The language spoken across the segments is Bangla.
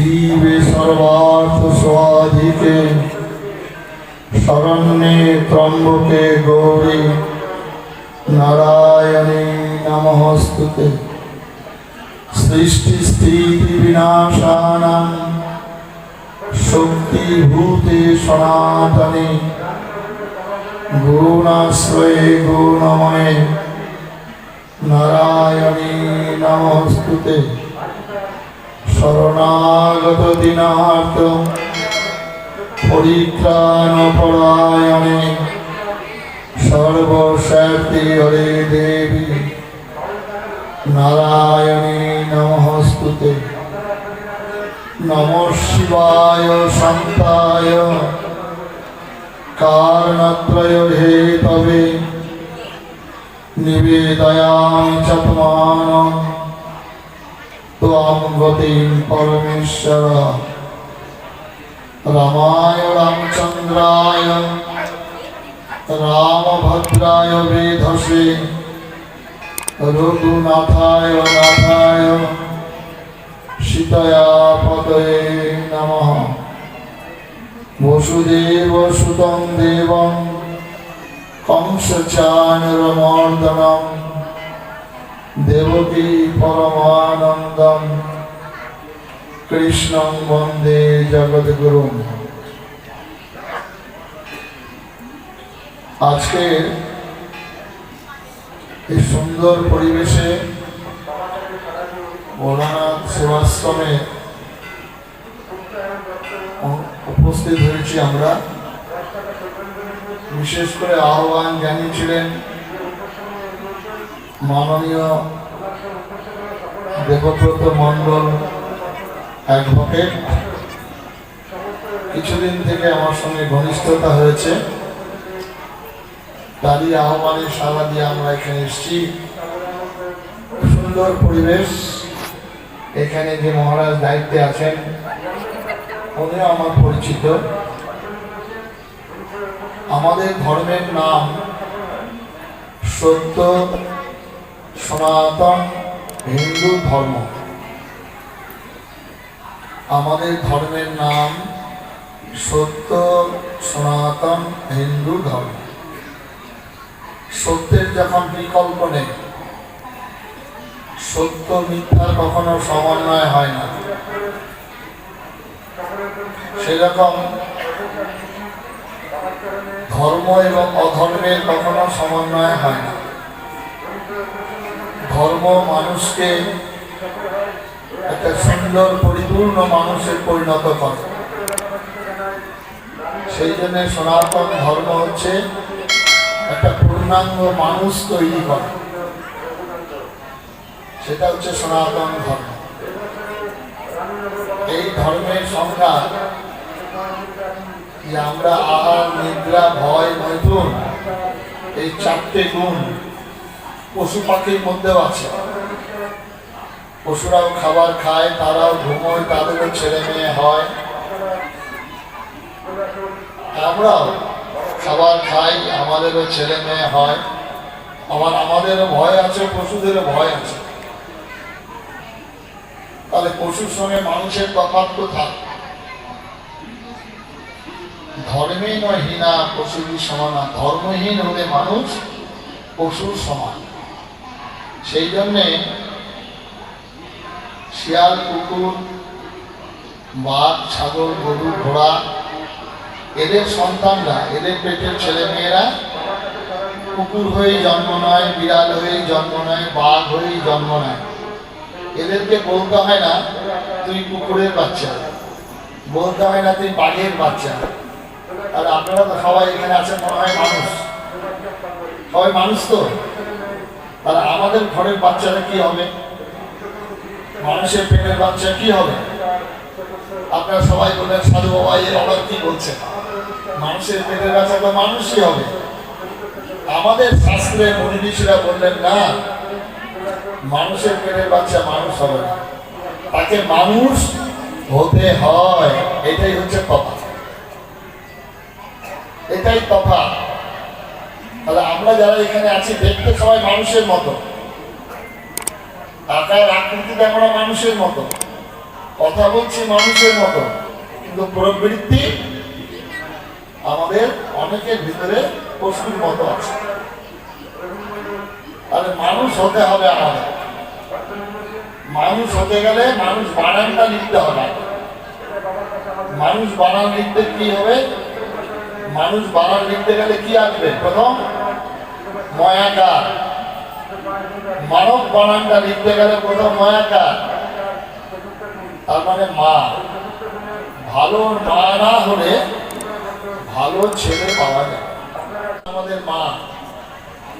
শিবে সর্বার্থ স্বাধিকে শরণ্যে ত্রম্বকে গৌরী নারায়ণী নমস্তুতে সৃষ্টি স্থিতি বিনাশানাং শক্তিভূতে সনাতনে গুণাশ্রয়ে গুণময়ে নারায়ণী নমস্তুতে শরণাগত দিনার্থ পরিত্রাণ পরায়ণে সর্বশক্তি হরে দেবী। নারায়ণী নমস্তুতে। নম শিবায় সন্তায় কারণত্রয় হে তবে। নিবেদয়ামি চতমানম ত্বং গতিম পরমেশ্বর। রামায় রামচন্দ্রায়, রামভদ্রায় বেধসে, রঘুনাথায় নাথায় সীতয়া পদয়ে নমঃ। বসুদেব সুতং দেবং কংসচানুরমর্দনম দেবকী পরমানন্দম। কৃষ্ণং বন্দে জগদ্গুরু আজকে এই সুন্দর পরিবেশে ভোলানাথ সেবাশ্রমে উপস্থিত হয়েছি আমরা। বিশেষ করে আহ্বান জানিয়েছিলেন মাননীয় দেবব্রত মণ্ডল অ্যাডভোকেট, কিছুদিন থেকে আমার সঙ্গে ঘনিষ্ঠতা হয়েছে। তারই আহ্বানে সারা দিয়ে আমরা এখানে এসেছি। সুন্দর পরিবেশ। এখানে যে মহারাজ দায়িত্বে আছেন, উনিও আমার পরিচিত। আমাদের ধর্মের নাম সত্য সনাতন হিন্দু ধর্ম। আমাদের ধর্মের নাম সত্য, সনাতন, হিন্দু ধর্ম। সত্যের যখন বিকল্প নেই, সত্য মিথ্যার কখনো সমন্বয় হয় না। সেরকম ধর্ম এবং অধর্মের কখনো সমন্বয় হয় না। ধর্ম মানুষকে একটা সুন্দর, পরিপূর্ণ মানুষের পরিণত করে। সেই জন্য সনাতন ধর্ম হচ্ছে একটা পূর্ণাঙ্গ মানুষ তৈরি করে। সেটা হচ্ছে সনাতন ধর্ম। এই ধর্মের সংখ্যা যে আমরা আহার, নিদ্রা, ভয়, মৈথুন, এই চারটে গুণ পশু পাখির মধ্যেও আছে। পশুরাও খাবার খায়, তারাও ঘুমোয়, তাদেরও ছেলে মেয়ে হয়। আমরাও খাবার খাই, আমাদেরও ছেলে মেয়ে হয়। আবার আমাদেরও ভয় আছে, পশুদেরও ভয় আছে। তাহলে পশুর সঙ্গে মানুষের তফাৎ কোথায়? ধর্মে নয়, হীনা পশুরই সমানা। ধর্মহীন হলে মানুষ পশুর সমান। সেই জন্যে শিয়াল, কুকুর, বাঘ, ছাগল, গরু, ঘোড়া, এদের সন্তানরা, এদের পেটের ছেলে মেয়েরা কুকুর হয়েই জন্ম নেয়, বিড়াল হয়েই জন্ম নেয়, বাঘ হয়েই জন্ম নেয়। এদেরকে বলতে হয় না, তুই কুকুরের বাচ্চা। বলতে হয় না, তুই বাঘের বাচ্চা। আর আপনারা তো সবাই এখানে আছেন, মনে হয় মানুষ। সবাই মানুষ তো? তাহলে আমাদের ঘরের বাচ্চারা কি হবে? মানুষের পেটের বাচ্চা কি হবে? আপনারা সবাই বললেন সাধু বাবা এর আবার কি বলছেন? মানুষের পেটের বাচ্চা তো মানুষই হবে। আমাদের শাস্ত্রে মুনি ঋষিরা বললেন, না, মানুষের পেটের বাচ্চা মানুষ হবে না। তাকে মানুষ হতে হয়। এটাই হচ্ছে তফাৎ। এটাই তফাৎ। তাহলে আমরা যারা এখানে আছি, দেখতে সবাই মানুষের মতো। আকার আকৃতিতে আমরা মানুষের মতো। কথা বলছি মানুষের মতো। কিন্তু প্রবৃত্তি আমাদের অনেকের ভিতরে পশুর মতো আছে। তাহলে মানুষ হতে হবে আমাদের। মানুষ হতে গেলে মানুষ বানানটা লিখতে হবে। মানুষ বানান লিখতে কি হবে? মানুষ বানান লিখতে গেলে কি আসবে? প্রথম ময়াকার মানব বানানটা লিখতে গেলে প্রথম ময়াকার তার মানে মা। ভালো মা না হলে ভালো ছেলে পাওয়া যায়। আমাদের মা,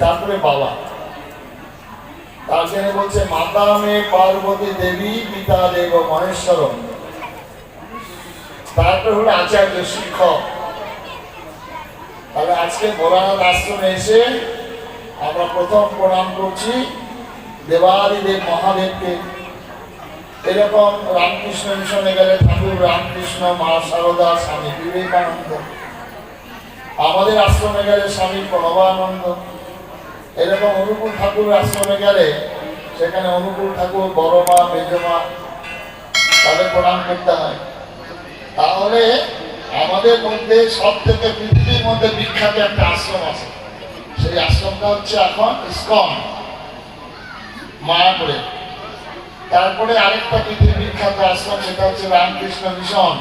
তারপরে বাবা। তার জন্য বলছে, মাতা মে পার্বতী দেবী, পিতা দেব মহেশ্বর তারপরে হলো আচার্য, শিক্ষক। তাহলে আজকে ভোলানাথ আশ্রমে এসে আমরা প্রথম প্রণাম করছি দেবাদিদেব মহাদেবকে। এরকম রামকৃষ্ণ মিশনে গেলে ঠাকুর রামকৃষ্ণ, মা সারদা, স্বামী বিবেকানন্দ। আমাদের আশ্রমে গেলে স্বামী প্রণবানন্দ এরকম অনুকূল ঠাকুর আশ্রমে গেলে সেখানে অনুকূল ঠাকুর, বড় মা, মেজ মা, তাদের প্রণাম করতে হয়। তাহলে আমাদের মধ্যে সব থেকে পৃথিবীর মধ্যে বিখ্যাত একটা আশ্রম আছে। সেই আশ্রমটা হচ্ছে এখন ইস্কন, মায়াপুরে। তারপরে আরেকটা পৃথিবীর বিখ্যাত আশ্রম, সেটা হচ্ছে রামকৃষ্ণ মিশন।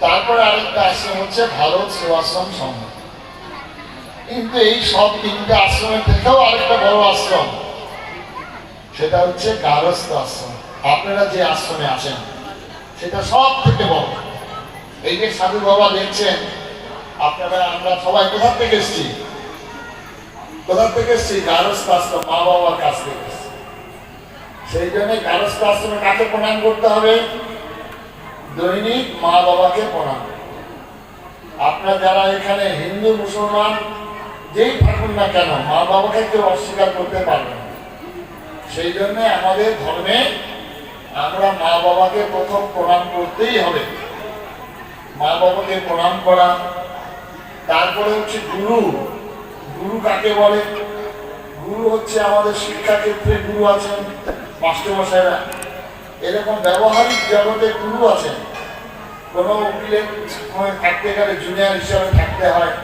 তারপরে আরেকটা আশ্রম হচ্ছে ভারত সেবাশ্রম সংঘ। কিন্তু এই সব তিনটে আশ্রমের থেকেও আরেকটা বড় আশ্রম, সেটা হচ্ছে গারস্থ আশ্রম। আপনারা যে আশ্রমে আছেন, সেটা সব থেকে বড়। এই যে সাধু বাবা দেখছেন, আপনারা, আমরা সবাই কোথা থেকে এসছি? কোথা থেকে এসছি? গারস্থ আশ্রম মা বাবার কাছ থেকে সেই জন্য গারস্থ আশ্রমে কাকে প্রণাম করতে হবে? দৈনিক মা বাবাকে প্রণাম। আপনার যারা এখানে হিন্দু, মুসলমান, যেই থাকুন না কেন, মা বাবাকে কেউ অস্বীকার করতে পারবে সেই জন্য আমাদের ধর্মে আমরা মা বাবাকে প্রথম প্রণাম করতেই হবে। মা বাবাকে প্রণাম করা। তারপরে হচ্ছে গুরু। গুরু কাকে বলে? গুরু হচ্ছে আমাদের শিক্ষা ক্ষেত্রে গুরু আছেন মাস্টারমশাইরা এরকম ব্যবহারিক জগতে গুরু আছেন। কোনো উকিলের থাকতে গেলে জুনিয়র হিসাবে থাকতে হয়।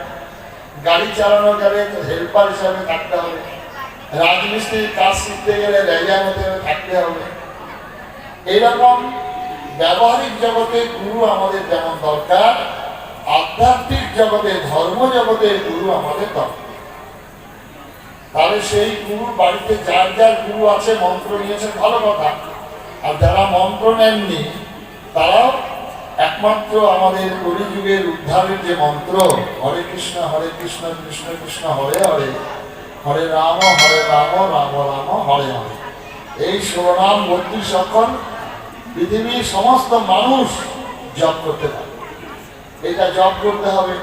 গাড়ি চালানো গেলে হেল্পার হিসাবে থাকতে হবে। রাজমিস্ত্রির কাজ শিখতে গেলে রেজার মধ্যে থাকতে হবে। এইরকম ব্যবহারিক জগতে গুরু আমাদের যেমন দরকার, আধ্যাত্মিক জগতে, ধর্ম জগতে গুরু আমাদের দরকার। তাহলে সেই গুরু বাড়িতে যার যার গুরু আছে, মন্ত্র নিয়েছেন ভালো কথা। আর যারা মন্ত্র নেননি, তারাও একমাত্র আমাদের কলিযুগের উদ্ধারের যে মন্ত্র, হরে কৃষ্ণ হরে কৃষ্ণ কৃষ্ণ কৃষ্ণ, হরে হরে হরে রাম হরে রাম রাম রাম, হরে হরে। এই শিরোনাম বত্রিশ অক্ষর পৃথিবীর সমস্ত মানুষ জব করতে পারে। এটা জব করতে হবে।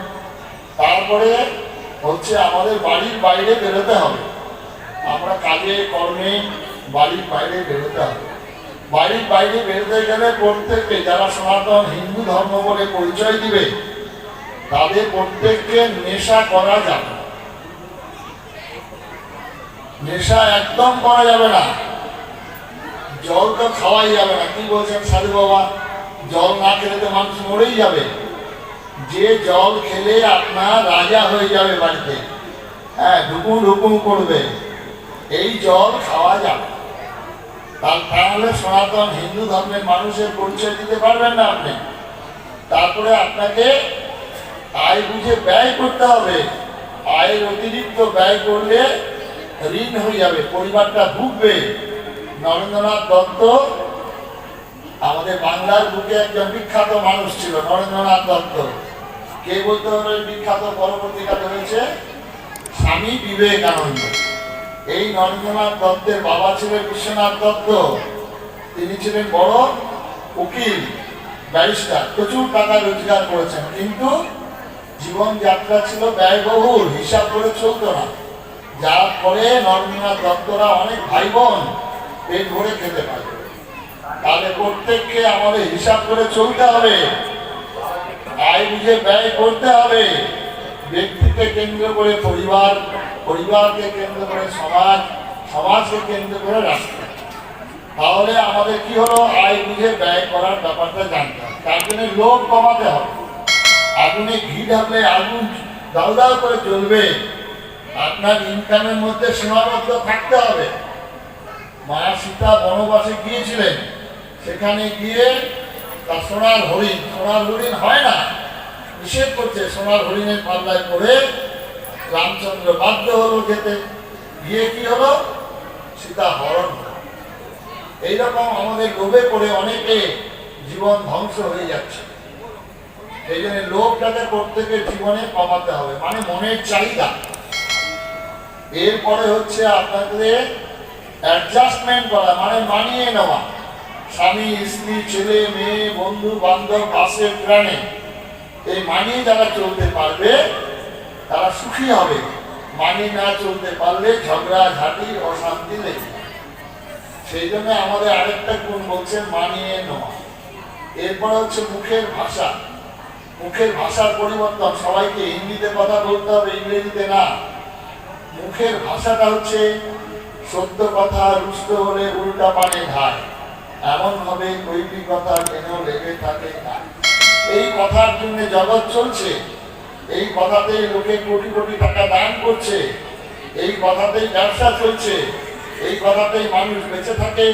তারপরে হচ্ছে আমাদের বাড়ির বাইরে বেরোতে হবে। আমরা কাজে, কর্মে বাড়ির বাইরে বেরোতে হবে। বাড়ির বাইরে বেরোতে গেলে প্রত্যেককে যারা সনাতন, হিন্দু ধর্ম বলে পরিচয় দিবে, তাদের প্রত্যেককে নেশা করা যাবে নেশা একদম করা যাবে না। জল তো খাওয়াই যাবে না। কি বলছেন সাধু বাবা? জল না খেলে তো মানুষ মরেই যাবে। যে জল খেলে আপনার রাজা হয়ে যাবে বাড়িতে। হ্যাঁ ঢুকুম ঢুকুম করবে। এই জল খাওয়া যাবে। তার তাহলে সনাতন হিন্দু ধর্মের মানুষের পরিচয় দিতে পারবেন না আপনি। তারপরে আপনাকে আয় বুঝে ব্যয় করতে হবে। আয়ের অতিরিক্ত ব্যয় করলে ঋণ হয়ে যাবে, পরিবারটা ভুগবে। নরেন্দ্রনাথ দত্ত, আমাদের বাংলার বুকে একজন বিখ্যাত মানুষ ছিল, নরেন্দ্রনাথ দত্ত। কে বলতে হবে বিখ্যাত পরবর্তীকালে হয়েছে স্বামী বিবেকানন্দ। এই নরেন্দ্রনাথ দত্তের বাবা ছিলেন বিশ্বনাথ দত্ত। তিনি ছিলেন বড় উকিল, ব্যারিস্টার, প্রচুর টাকা রোজগার করেছেন। কিন্তু জীবনযাত্রা ছিল ব্যয়বহুল, হিসাব করে চলতো না। যার ফলে নরেন্দ্রনাথ দত্তরা অনেক ভাই বোন পেট ভরে খেতে পারে। তাহলে প্রত্যেককে আমাদের হিসাব করে চলতে হবে। আয় বুঝে ব্যয় করতে হবে। ব্যক্তিকে কেন্দ্র করে পরিবার, পরিবারকে কেন্দ্র করে সমাজ, সমাজকে কেন্দ্র করে রাষ্ট্র। তাহলে আমাদের কি হলো? আয় বুঝে ব্যয় করার ব্যাপারটা জানতে হবে। তার জন্য লোভ কমাতে হবে। আগুনে ঘি ঢাকলে আগুন দাউ দাউ করে জ্বলবে। আপনার ইনকামের মধ্যে সীমাবদ্ধ থাকতে হবে। মা সীতা বনবাসে গিয়েছিলেন। সেখানে গিয়ে তার সোনার হরিণ সোনার হরিণ হয় না, নিষেধ করছে সোনার হরিণের পাল্লায় পড়ে রামচন্দ্র বাধ্য হলো যেতে। গিয়ে কি হলো? সীতা হরণ। এইরকম আমাদের লোভে পড়ে অনেকে জীবন ধ্বংস হয়ে যাচ্ছে। এই জন্য লোভটাকে প্রত্যেকের জীবনে কমাতে হবে। মানে মনের চাহিদা। এরপরে হচ্ছে আপনাদের অ্যাডজাস্টমেন্ট করা মানে মানিয়ে নেওয়া। স্বামী, স্ত্রী, ছেলে, মেয়ে, বন্ধু, বান্ধব, বাসে, ট্রেনে। এই মানিয়ে যারা চলতে পারবে, তারা সুখী হবে। মানিয়ে না চলতে পারলে ঝগড়া, ঝাঁটি, অশান্তি লেগে সেই জন্য আমাদের আরেকটা গুণ বলছেন মানিয়ে নেওয়া। এরপরে হচ্ছে মুখের ভাষা। মুখের ভাষার পরিবর্তন। সবাইকে হিন্দিতে কথা বলতে হবে, ইংরেজিতে না। মুখের ভাষাটা হচ্ছে সত্য কথা রুষ্ট হলে উল্টা পানে ধায় এমন ভাবে কৈবি কথা যেন লেগে থাকে। এই কথার জন্য জগৎ চলছে। এই কথাতেই লোকে কোটি কোটি টাকা দান করছে। এই কথাতেই ব্যবসা চলছে। এই কথাতেই মানুষ বেঁচে থাকে।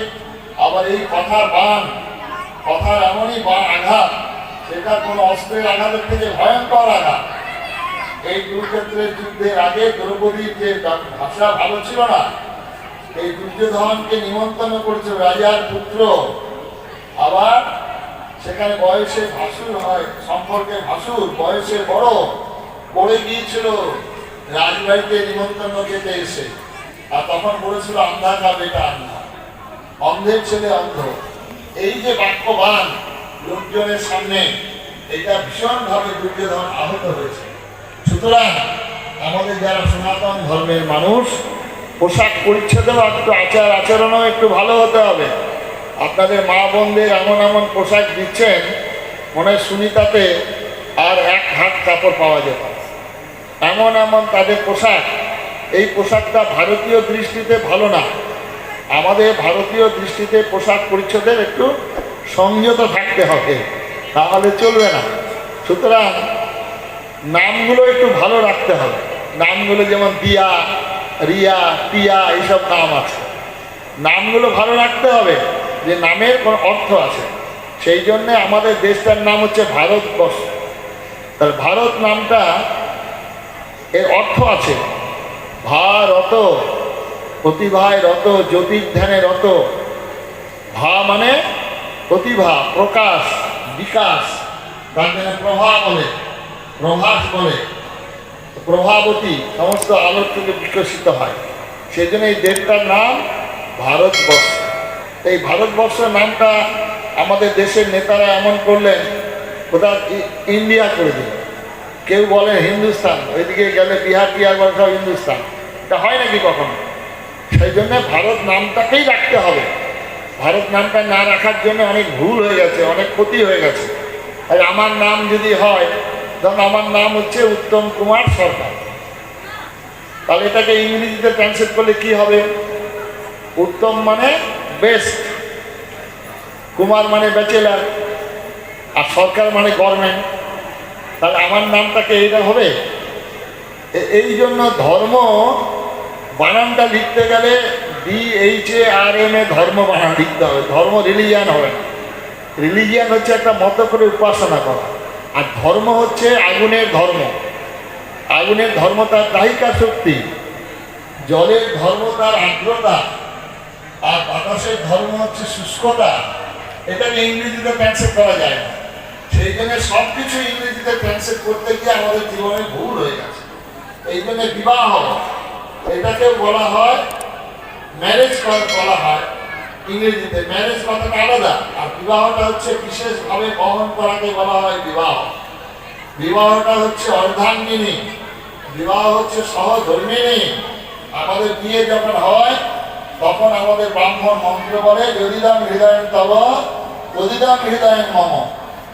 আবার এই কথার বান, কথার এমনই বা আঘাত, সেটা কোনো অস্ত্রের আঘাতের থেকে ভয়ঙ্কর আঘাত। এই কুরুক্ষেত্রের যুদ্ধের আগে দ্রৌপদীর যে ভাষা ভালো ছিল না এই দুর্যোধনকে নিমন্ত্রণ করেছিল রাজার পুত্র। আবার সেখানে বয়সে ভাসুর হয়, সম্পর্কে ভাসুর, বয়সে বড়। পড়ে গিয়েছিল, রাজবাড়িতে নিমন্ত্রণ খেতে এসে। আর তখন বলেছিল আন্ধা কা বেটা আন্ধা অন্ধের ছেলে অন্ধ। এই যে বাক্যবান লোকজনের সামনে, এটা ভীষণভাবে দুর্যোধন আহত হয়েছে। সুতরাং আমাদের যারা সনাতন ধর্মের মানুষ পোশাক পরিচ্ছদেও একটু আচার আচরণও একটু ভালো হতে হবে। আপনাদের মা বোনদের এমন এমন পোশাক দিচ্ছেন, মনে হয় সুনিতাতে আর এক হাত কাপড় পাওয়া যেত এমন এমন তাদের পোশাক, এই পোশাকটা ভারতীয় দৃষ্টিতে ভালো না। আমাদের ভারতীয় দৃষ্টিতে পোশাক পরিচ্ছদের একটু সংযত থাকতে হবে, তাহলে চলবে না। সুতরাং নামগুলো একটু ভালো রাখতে হবে। নামগুলো যেমন দিয়া রিয়া পিয়া এইসব নাম আছে। নামগুলো ভালো রাখতে হবে, যে নামের কোনো অর্থ আছে। সেই জন্যে আমাদের দেশটার নাম হচ্ছে ভারতবর্ষ। তাহলে ভারত নামটা এর অর্থ আছে, ভারত, প্রতিভায় রত জ্যোতির ধ্যানে রত। ভা মানে প্রতিভা, প্রকাশ, বিকাশ। তার জন্য প্রভা বলে প্রভাস বলে প্রভাবতী সমস্ত আলোর থেকে বিকশিত হয়। সেই জন্য এই দেশটার নাম ভারতবর্ষ। এই ভারতবর্ষ নামটা আমাদের দেশের নেতারা এমন করলেন, কোথাও ইন্ডিয়া করে দিল কেউ বলে হিন্দুস্তান, ওইদিকে গেলে বিহার টিহার বলে সব হিন্দুস্তান। এটা হয় নাকি কখনো? সেই জন্য ভারত নামটাকেই রাখতে হবে। ভারত নামটা না রাখার জন্য অনেক ভুল হয়ে গেছে, অনেক ক্ষতি হয়ে গেছে। আর আমার নাম যদি হয় ধরুন আমার নাম হচ্ছে উত্তম কুমার সরকার। তাহলে এটাকে ইংরেজিতে ট্রান্সলেট করলে কি হবে? উত্তম মানে বেস্ট কুমার মানে ব্যাচেলার আর সরকার মানে গভর্নমেন্ট তাহলে আমার নামটাকে এইটা হবে? এই জন্য ধর্ম বানানটা লিখতে গেলে D H A R M A ধর্ম বানান লিখতে হবে। ধর্ম রিলিজিয়ান হবে না। রিলিজিয়ান হচ্ছে একটা মত করে উপাসনা করা। আর ধর্ম হচ্ছে আগুনের ধর্ম। আগুনের ধর্ম তার দাহিকা শক্তি। জলের ধর্ম তার আর্দ্রতা। আর বাতাসের ধর্ম হচ্ছে শুষ্কতা। এটাকে ইংরেজিতে ট্রান্সলেট করা যায় না। সেই জন্য সব কিছু ইংরেজিতে ট্রান্সলেট করতে গিয়ে আমাদের জীবনে ভুল হয়ে গেছে। এই জন্য বিবাহ। এটাকে বলা হয় ম্যারেজ বলা হয়। ইংরেজিতে ম্যারেজ কথাটা আলাদা। আর বিবাহটা হচ্ছে বিশেষভাবে বহন করাকে বলা হয় বিবাহ। বিবাহটা হচ্ছে অর্ধাঙ্গিনী। বিবাহ হচ্ছে সহধর্মিনী। আমাদের বিয়ে যখন হয়, তখন আমাদের ব্রাহ্মণ মন্ত্র বলে, যদিদাম হৃদয় তব, যদিদাম হৃদয় মম।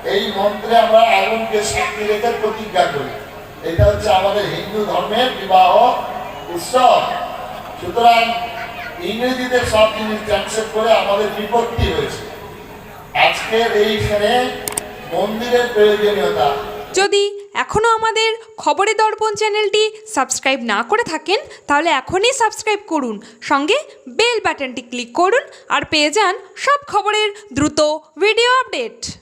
এই মন্ত্রে আমরা আগুনকে সাক্ষী রেখে প্রতিজ্ঞা করি। এটা হচ্ছে আমাদের হিন্দু ধর্মের বিবাহ উৎসব। সুতরাং ইংরেজিদের সব জিনিস অ্যাকসেপ্ট করে আমাদের বিপত্তি হয়েছে। আজকের এইখানে মন্দিরের প্রয়োজনীয়তা। যদি এখনও আমাদের খবরের দর্পণ চ্যানেলটি সাবস্ক্রাইব না করে থাকেন, তাহলে এখনই সাবস্ক্রাইব করুন। সঙ্গে বেল বাটনটি ক্লিক করুন আর পেয়ে যান সব খবরের দ্রুত ভিডিও আপডেট।